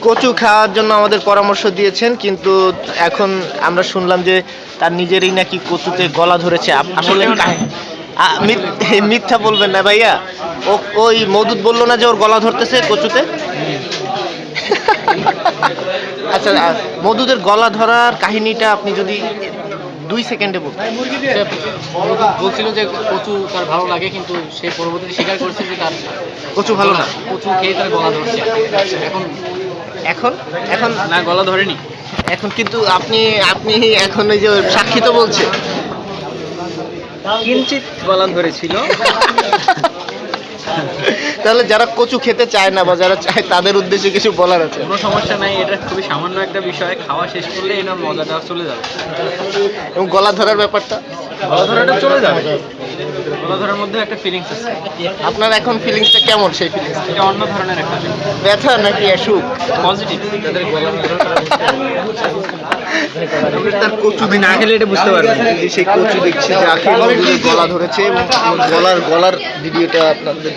কচু খাওয়ার জন্য আমাদের পরামর্শ দিয়েছেন কিন্তু এখন আমরা শুনলাম যে তার নিজেরই নাকি কচুতে গলা ধরেছে। আসলে মিথ্যা বলবেন না ভাইয়া। ও ওই মধুত বলল না যে ওর গলা ধরতেছে কচুতে? আচ্ছা মধুদের গলা ধরার কাহিনীটা আপনি যদি দুই সেকেন্ডে বলতেন সে বলছিল যে কচু তার ভালো লাগে কিন্তু সে পরবর্তীতে স্বীকার করছে যে তার কচু ভালো না। কচু খেয়ে তার গলা ধরছে। এখন এখন? এখন? না গলা ধরেনি। এখন কিন্তু আপনি আপনি এখন ওই যে সাক্ষী তো বলছে। কিঞ্চিত গলা ধরেছিল। তাহলে যারা কচু খেতে চায় না বা যারা চায় তাদের উদ্দেশ্যে কিছু বলার আছে? কোনো সমস্যা নাই এটা খুবই সামান্য একটা বিষয়। খাওয়া শেষ করলে এনার মজাটা চলে যাবে। এবং গলা ধরার ব্যাপারটা? গলা ধরাটা চলে যাবে। গলা ধরার মধ্যে একটা ফিলিংস আছে। আপনার এখন ফিলিংসটা কেমন সেই ফিলিংস এটা অন্য ধরনের একটা ব্যথা নাকি অসুখ? পজিটিভ তাদের গলা তার আপনি না খেলে এটা বুঝতে পারবেন যে সেই কচু দেখছি যে আখের মধুদের গলা ধরেছে এবং গলার গলার ভিডিওটা আপনাদের